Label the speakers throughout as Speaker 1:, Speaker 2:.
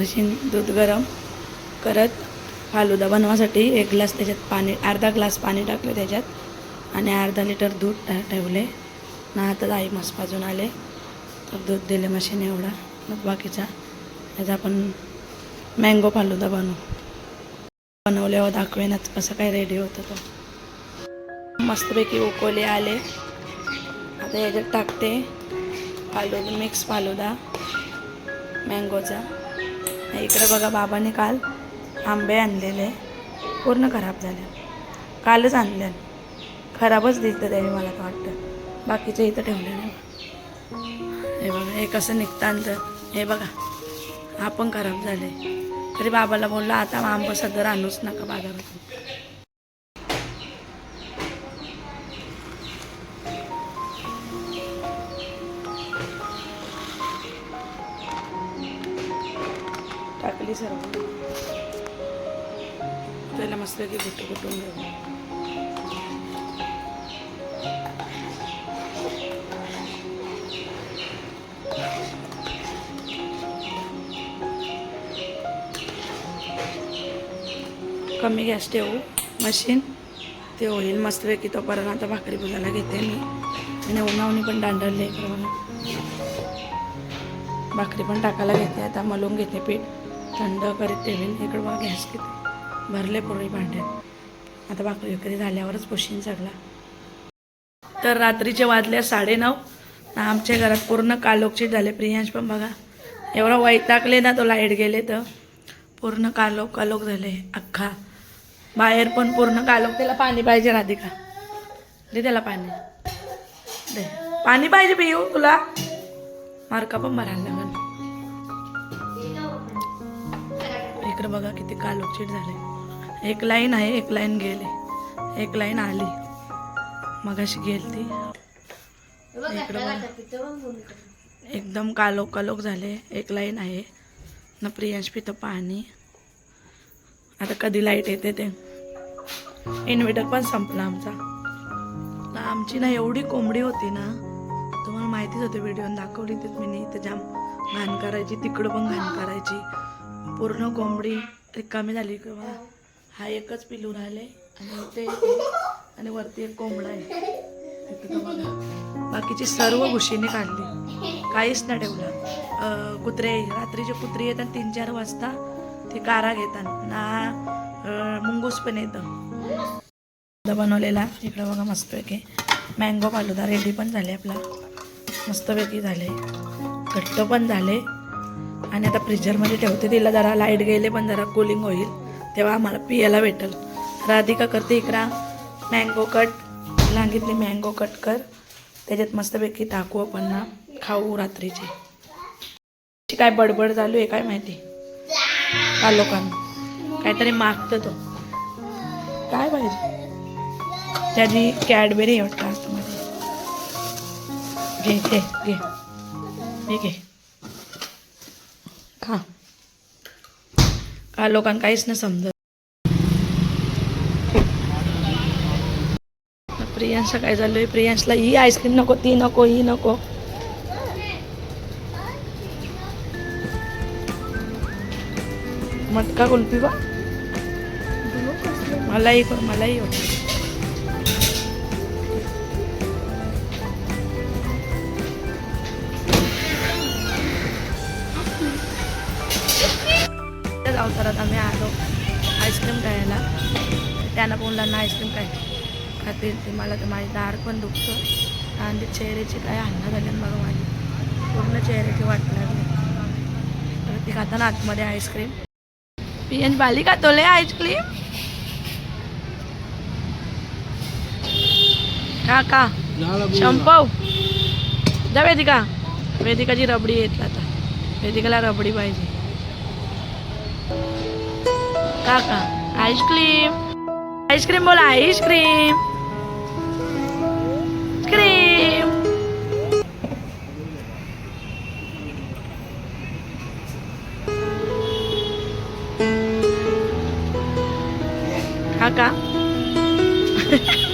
Speaker 1: थोडीशी दूध गरम करत फालुदा बनवासाठी एक ग्लास त्याच्यात पाणी अर्धा ग्लास पाणी टाकलं त्याच्यात आणि अर्धा लिटर दूध टा ठेवले. ना आता आई मस्त पाजून आले. तर दूध दिले मशीन एवढा मग बाकीचा. त्याचा आपण मँगो फालुदा बनवू. बनवल्यावर हो, दाखवेनच कसं काय रेडी होतं तो. मस्तपैकी उकवले आले. आता याच्यात टाकते. फालुदा मिक्स फालुदा. मँगोचा इकडे बघा बाबाने काल आंबे आणलेले. पूर्ण खराब झाले. कालच आणले. खराबच दिसतं त्याने मला तर वाटतं. बाकीचे इथं ठेवले नाही. हे बघा हे कसं निघतं हे बघा हा पण खराब झाले तरी बाबाला बोलला आता आंबं सदर आणूच नका बाजारातून. टाकली सर्व. त्याला मस्त की कुठं कुठून घेऊ. कमी गॅस ठेवू मशीन. ते होईल मस्तपैकी तोपर्यंत आता भाकरी पुजायला घेते मी. आणि उन्हावणी पण दांडरले आहे भाकरी पण टाकायला घेते आता मलून घेते पीठ. थंड करीत ठेवीन इकडं बघा गॅस किती? भरले पूर्वी भांड्यात आता भाकरी विक्री झाल्यावरच पुशीन सगळा. तर रात्रीचे वाजले साडेनऊ. आमच्या घरात पूर्ण कालोकचीट झाले. प्रियांश पण बघा एवढा वैतागले ना तो लाइट गेले तर. पूर्ण कालोक कालोक झाले. अख्खा. बाहेर पण पूर्ण कालोक. त्याला पाणी पाहिजे राधिका. दे त्याला पाणी. दे. पाणी पाहिजे पिऊ तुला. मार्का पण भरायला लागल. इकडे बघा किती कालोकचीट झाले. एक लाईन आहे एक लाईन गेले. एक लाईन आली. मगाशी गेली ती एकदम कालोक कालोक झाले. एक लाईन आहे. ना प्रियांश पितं पाणी आता कधी लाइट येते ते. इन्व्हर्टर पण संपला आमचा. आमची ना एवढी कोंबडी होती ना तुम्हाला माहितीच होते व्हिडिओ दाखवली ते मी इथं जाम घाण करायची तिकडं पण घाण करायची. पूर्ण कोंबडी रिकामी झाली किंवा हा एकच पिलू राहिले आणि ते आणि वरती एक कोंबडा आहे. बघा. बाकीची सर्व घुशीने काढली. काहीच नाही ठेवलं. कुत्रे. रात्रीचे कुत्रे येतात तीन चार वाजता ते कारा घेतात. ना मुंगूस पण येतं. बनवलेला. इकडं बघा मस्तपैकी. मँगो फालुदा रेडी पण झाले आपला. मस्तपैकी झाले. घट्ट पण झाले. आणि आता फ्रीजरमध्ये ठेवते तिला जरा लाइट गेले पण जरा कूलिंग होईल तेव्हा आम्हाला पियाला भेटेल. राधिका करते इकडा. मँगो कट सांगितली मँगो कट कर. त्याच्यात मस्तपैकी टाकू आपण ना खाऊ रात्रीची. काय बडबड चालू आहे काय माहिती? का लोकांना? काहीतरी मागतं तो. काय पाहिजे? त्याची कॅडबेरी वाटतं आतमध्ये. घे घे घे. घे. खा का लोकांना काहीच नाही समजत. प्रियांशा काय झालंय? प्रियांशला ही आईस्क्रीम नको ती नको ही नको. मटका कुल्फी बा. मलाही मलाही होती अवतारात आम्ही आलो. आईस्क्रीम खायला. त्यांना मुलांना आईस्क्रीम काय खातील ते. मला तर माझी दार पण दुखतं. आणि चेहऱ्याची काय हालना झाली बघा माझी. पूर्ण चेहऱ्याची वाट लागली. तर ती खाताना आतमध्ये आईस्क्रीम. पियन बाली खातोले आईस्क्रीम? का का शंपव जा वेदिका. वेदिकाची रबडी येत आता. वेदिकाला रबडी पाहिजे. काका आईस्क्रीम. आईस्क्रीम बोला आईस्क्रीम. क्रीम. काका.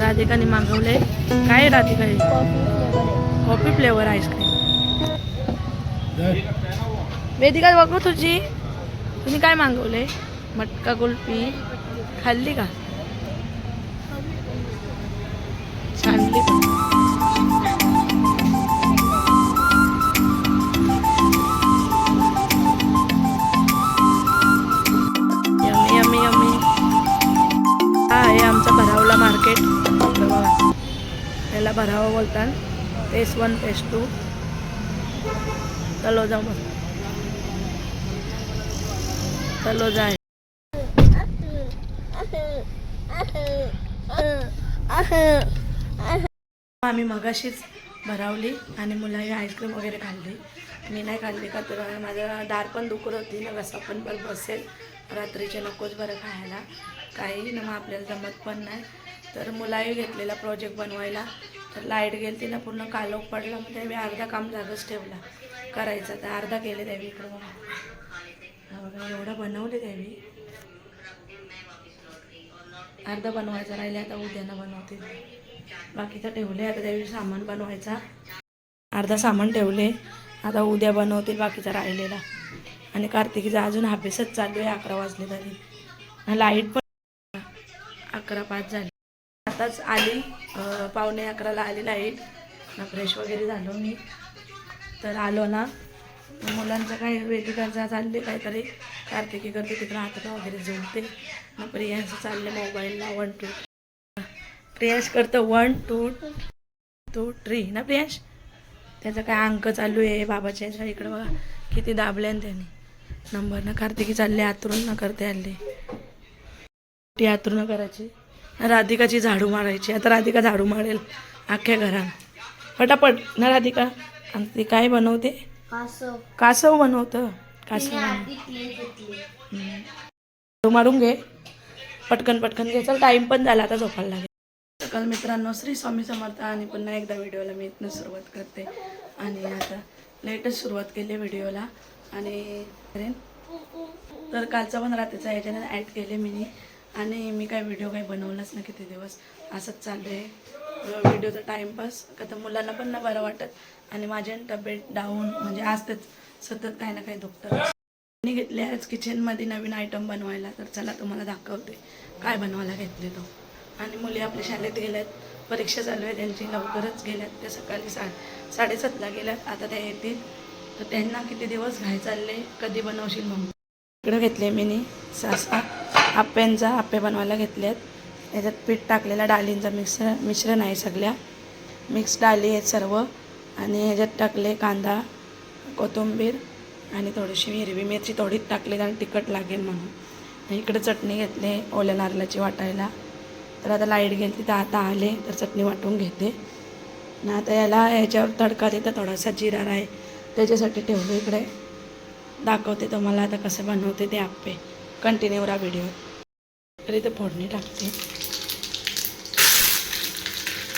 Speaker 1: राधिकाने मागवले काय Radhika coffee flavour ice cream Vedika बघू तुझी. तुम्ही काय मागवले? मटका कुल्फी. खाल्ली का? छानली यम्मी आहे भरावला मार्केट. बघा त्याला भरावा बोलतात. फेस वन फेस टू चलो जाऊ मग. चलो जाए। आम्ही मगाशीच भरावली आणि मुलाही आईस्क्रीम वगैरे खाल्ली. मी नाही खाल्ली का तर माझं दार पण दुखत होती ना घसा पण बरं बसेल. रात्रीचे नकोच बरं खायला. काही ना मग आपल्याला जमत पण नाही. तर मुलाही घेतलेला प्रोजेक्ट बनवायला. तर लाइट गेली ना पूर्ण कालोख पडला. मग त्यावेळी अर्धा काम जागच ठेवला. करायचं तर अर्धा केले त्यावेळी इकडं बघा एवढा बनवले एवढं बनवले अर्धा बनवायचा राहिले आता उद्यानं बनवते. बाकीचं ठेवले आता त्यावेळी सामान बनवायचा. अर्धा सामान ठेवले आता उद्या बनवतील बाकीचा राहिलेला. आणि कार्तिकीचा अजून अभ्यासच चालू आहे अकरा वाजले तरी. लाइट पण अकरा पाच झाली. आताच आली पावणे अकराला आली लाइट ना फ्रेश वगैरे झालो मी. तर आलो ना मुलांचं काय वेगळीकडचा चालले काहीतरी कार्तिकी करते तिकडं हातात वगैरे जोडते. मग प्रियांश चालले मोबाईलला वन टू प्रियांश करतं वन टू टू थ्री ना प्रियांश? त्याचं काय अंक चालू आहे बाबाच्या इकडं बघा. किती दाबले आणि त्याने. नंबर ना कार्तिकी चालले आतरून ना करते आले ती आतरून करायची. राधिकाची झाडू मारायची. आता राधिका झाडू मारेल अख्ख्या घरात. फटाफट ना राधिका आणि ती काय बनवते?
Speaker 2: कासव.
Speaker 1: कासव बनवतं. कासव मारून घे. पटकन पटकन घे. चल टाईम पण झाला आता झोपायला लागेल. सकाळ मित्रांनो श्री स्वामी समर्थ आणि पुन्हा एकदा व्हिडिओला मी इथनं सुरुवात करते. आणि आता लेटेस्ट सुरुवात केली व्हिडिओला. आणि तर कालचा पण रात्रीचा ह्याच्याने ॲड केले मी. आणि मी काय व्हिडिओ काही बनवलाच ना किती दिवस. असंच चालू आहे. व्हिडिओचा टाईमपास का तर मुलांना पण ना बरं वाटत. आणि माझी तब्येत डाऊन म्हणजे असतेच सतत काही ना काही दुखतं मी घेतले आज किचनमध्ये नवीन आयटम बनवायला तर चला तुम्हाला दाखवते. काय बनवायला घेतले तो. आणि मुली आपल्या शाळेत गेल्यात परीक्षा चालू आहे त्यांची लवकरच गेल्यात. त्या सकाळी सा साडेसातला गेल्यात आता त्या येतील. तर त्यांना किती दिवस घाय चालले कधी बनवशील मग इकडं घेतले मी सासा. आप्यांचा आप्पे बनवायला घेतलेत याच्यात पीठ टाकलेला डाळींचं मिक्स मिश्रण आहे सगळ्या. मिक्स डाळी आहेत सर्व. आणि ह्याच्यात टाकले कांदा कोथिंबीर आणि थोडीशी हिरवी मिरची थोडीच टाकली आणि तिखट लागेल म्हणून. इकडे चटणी घेतली ओल्या नारळाची वाटायला. तर आता लाइट गेली तर आता आले तर चटणी वाटून घेते. ना आता याला ह्याच्यावर तडका देतं. थोडासा जिरा आहे त्याच्यासाठी ठेवलं इकडे. दाखवते तुम्हाला आता कसं बनवते ते आप्पे कंटिन्यू राहा व्हिडिओ तर फोडणी टाकते.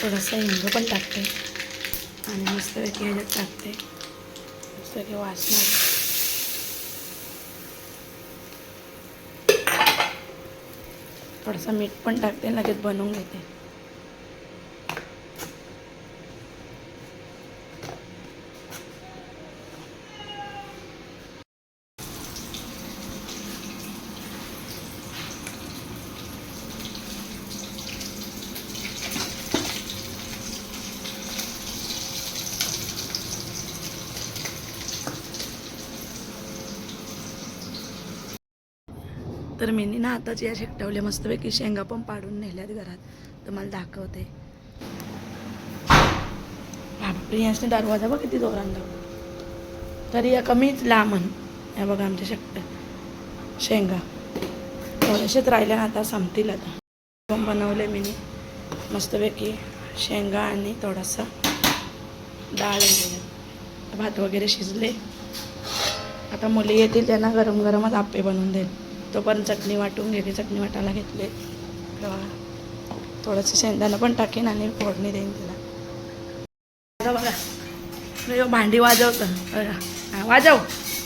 Speaker 1: थोडंसं हिंग पण टाकते. आणि मस्तपैकी ह्याच्यात टाकते. मस्तपैकी वाचणार थोडंसं मीठ पण टाकते लगेच बनवून घेते. तर मी ना आताच या शेकटवल्या मस्तपैकी शेंगा पण पाडून नेल्यात घरात. तुम्हाला दाखवते. बापरे दरवाजा बघ किती जोरान लावला तरी या कमीच लांबन या बघा आमच्या शेकट शेंगा. थोड्याशेच राहिल्या ना आता संपतील आता. पण बनवले मी मस्तपैकी शेंगा आणि थोडासा डाळ भात वगैरे शिजले. आता मुली येतील त्यांना गरम गरमच आप्पे बनवून देईल. तो पण चटणी वाटून घेते चटणी वाटायला घेतले. थोडंसं शेंगदाणं पण टाकेन आणि फोडणी देईन तिला. बघा भांडी वाजवतं हां वाजव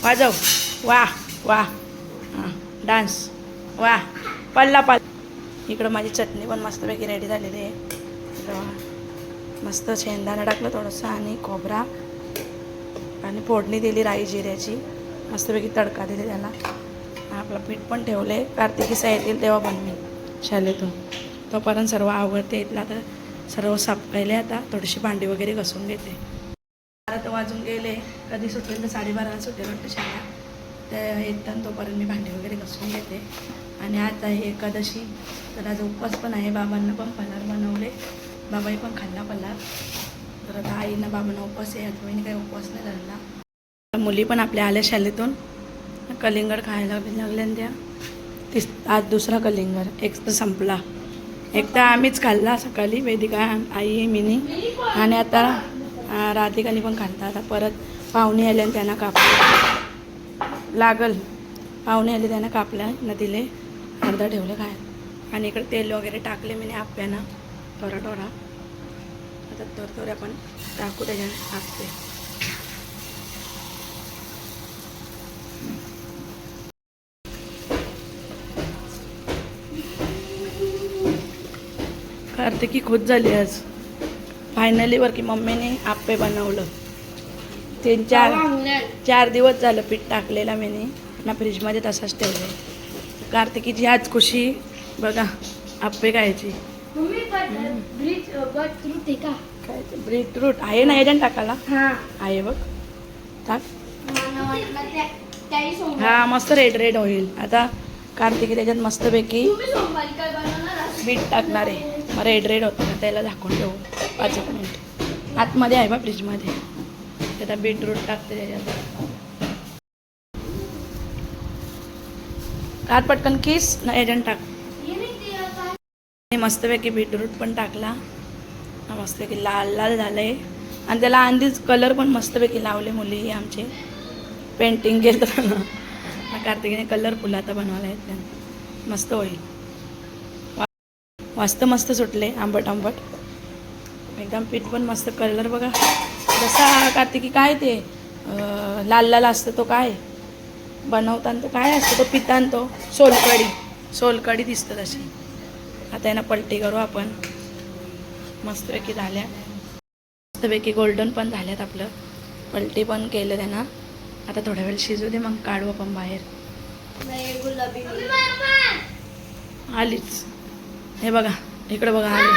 Speaker 1: वाजव. वा वा. हां डान्स. वा पल्ला पाल इकडं माझी चटणी पण मस्तपैकी रेडी झालेली आहे. मस्त शेंगदाणं टाकलं थोडंसं आणि खोबरा. आणि फोडणी दिली राई जिऱ्याची. मस्तपैकी तडका दिली त्याला. आपलं पीठ पण ठेवलं आहे कार्तिकीसा येतील तेव्हा बनवेल शालेतून. तोपर्यंत सर्व आवडते येतील आता सर्व साफ पहिले आता. थोडीशी भांडी वगैरे घसून घेते. बारा तर वाजून गेले. कधी सुटेल तर साडेबाराला सुटेल वाटतं शाळा. त्या येतात तोपर्यंत मी भांडी वगैरे घसून घेते. आणि आता हे एकादशी. तर आज उपवास पण आहे. बाबांना पण पल्हार बनवले. बाबाही पण खाल्ला पल्हार तर आता आईनं बाबांना उपवास आहे. आज काही उपवास नाही धरला मुली पण आपल्या आल्या शाळेतून. कलिंगड खायला लागल्या त्या. तिस आज दुसरा कलिंगड. एक तर संपला. एक तर आम्हीच खाल्ला सकाळी. वेदिका आई मिनी आणि आता राधिकाने पण खाल्ला. आता परत पाहुणे आले आणि त्यांना कापलं. लागल. पाहुणे आले त्यांना कापल्या नदीले. अर्धा ठेवलं काय आणि इकडे तेल वगैरे टाकले मी आप्यानं. थोडा थोडा आता थोडं थोडं आपण टाकू त्याच्यात टाकते कार्तिकी खुश झाली आज. फायनली वर की मम्मीने आप्पे बनवलं. तीन चार चार दिवस झालं पीठ टाकलेलं मीने. ना फ्रीजमध्ये तसाच ठेवलं कार्तिकीची आज खुशी. बघा आप्पे खायची. बीटरूट आहे ना एजंट टाकायला?
Speaker 2: हा.
Speaker 1: आहे बघ. टाक. हा मस्त रेड रेड होईल आता कार्तिकी त्याच्यात मस्तपैकी? बीट टाकणार आहे. मग रेड रेड होतं ना त्याला झाकून ठेवू. पाच एक मिनिट. आतमध्ये आहे बा फ्रीजमध्ये. त्याला बीटरूट टाकते त्याच्यात. कार पटकन किस ना एजंट टाक. आणि मस्तपैकी बीटरूट पण टाकला. मस्तपैकी लाल लाल झालं आहे आणि त्याला आधीच कलर पण मस्तपैकी लावले मुली आमचे. पेंटिंग केलं कार्तिकीने कलर कार्तिकीने कलरफुल आता बनवायला आहेत त्यानं मस्त होईल. वास्त मस्त सुटले आंबट आंबट. एकदम पीठ पण मस्त कलर बघा. जसा कार्तिकी काय ते लाल लाल असतं तो काय? बनवताना तो काय असतो तो? पितान तो सोलकडी सोलकडी दिसतं तशी आता यांना पलटी करू आपण. मस्तपैकी झाल्या. मस्तपैकी गोल्डन पण झाल्यात आपलं. पलटी पण केलं त्यांना. आता थोड्या वेळ शिजू दे मग काढू आपण बाहेर. आलीच. हे बघा इकडे बघा आली.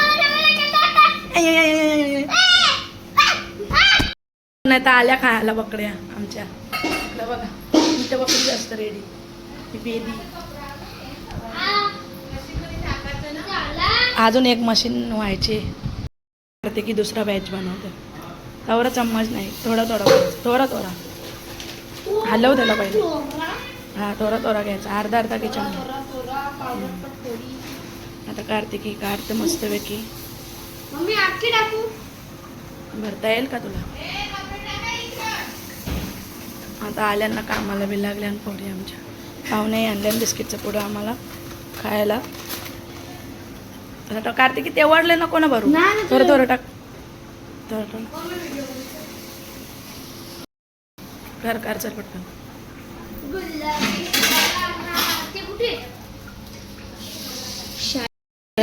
Speaker 1: नाही तर आल्या खायला बकड्या आमच्या. इकडं बघा इथं बकरी असतं रेडी ही अजून एक मशीन व्हायची. ते की दुसरा बॅच बनवतो. तेवढा चम्मच नाही थोडा थोडा. थोडा थोडा. हलव त्याला पहिले. हा थोडा थोडा घ्यायचा. अर्धा अर्धा की चम्मच. आता कार्तिकी काढते मस्तपैकी?
Speaker 2: मम्मी आखी टाकू?
Speaker 1: भरता येईल का तुला? आता आल्यांना कामाला बी लागल्या आणि पोरी आमच्या. पाहुणे आणल्या आणि बिस्किटचं पुढं आम्हाला खायला. तर आता कार्तिकी ते वाढले नको ना भरू? थोडं थोडं टाक. थोडं थोडं. कर चल पटकन.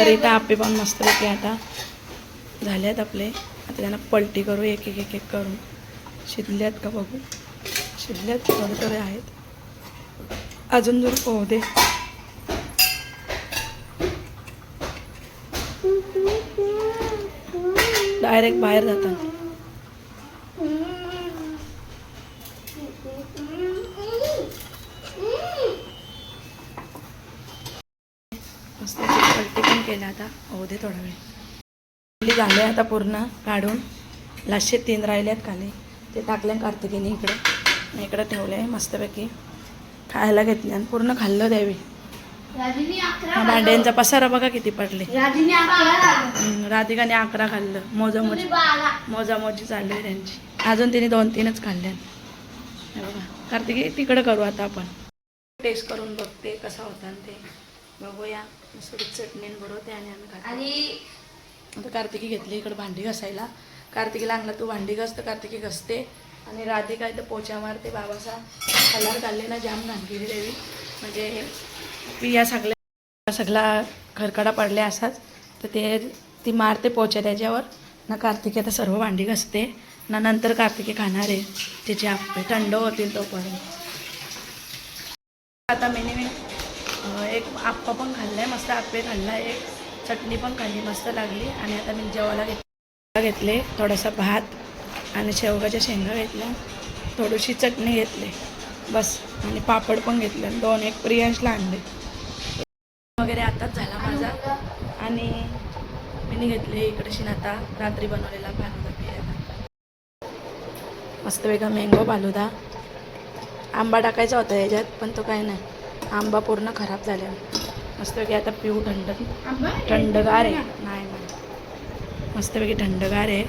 Speaker 1: तर इथं आपे पण मस्तपैकी आता झाले आहेत आपले. आता त्यांना पलटी करू एक एक एक एक करून शिजल्यात का बघू? शिजल्यात थोडे थोडे आहेत. अजून जर पोहू हो, दे. डायरेक्ट बाहेर जातात मस्त पलटी पण केलं दे थोडा वेळ. झाले आता पूर्ण काढून लाशे तीन राहिल्यात खाली. ते टाकले कार्तिकीने इकडं. इकडं ठेवले मस्तपैकी. खायला घेतले आणि पूर्ण खाल्लं द्यावी भांड्यांचा पसारा बघा किती पडले. राधिकाने अकरा खाल्लं. मोजामोजी. मोजामोजी चालली आहे त्यांची. अजून तिने दोन तीनच खाल्ल्या हे बघा. कार्तिकी तिकडं करू आता आपण. टेस्ट करून बघते कसा होता ते. बघूया. थोडी चटणी बरोबर आणि आम्ही
Speaker 2: आणि
Speaker 1: आता कार्तिकी घेतली इकडं भांडी घासायला. कार्तिकीला आणला तू भांडी घास तर कार्तिकी घसते. आणि राधिका इथं पोचा मारते बाबाचा. कलर काढले ना जाम घाणगिरी देवी. म्हणजे ती या सगळ्या सगळा खरकडा पडल्या असाच. तर ते ती मारते पोचा त्याच्यावर. ना कार्तिकी आता सर्व भांडी घासते. ना नंतर कार्तिकी खाणार आहे. तिचे आप्पे थंड होतील तोपर्यंत. आता मी आप्पा पण खाल्लाय मस्त आप्पे खाल्ला एक चटणी पण खाल्ली मस्त लागली. आणि आता मी जेवायला घेत घेतले थोडासा भात आणि शेवगाच्या शेंगा घेतल्या. थोडीशी चटणी घेतली. बस. आणि पापड पण घेतले. दोन एक प्रियांशला आणले. वगैरे आताच झाला माझा. आणि मी घेतले इकडे आता रात्री बनवलेला फालुदा पियाला मस्त वेगळा मँगो फालुदा. आंबा टाकायचा होता याच्यात पण तो काय नाही. आंबा पूर्ण खराब झाला मस्तपैकी आता पिऊ थंड. थंडगार आहे. नाही नाही. मस्तपैकी थंडगार आहे.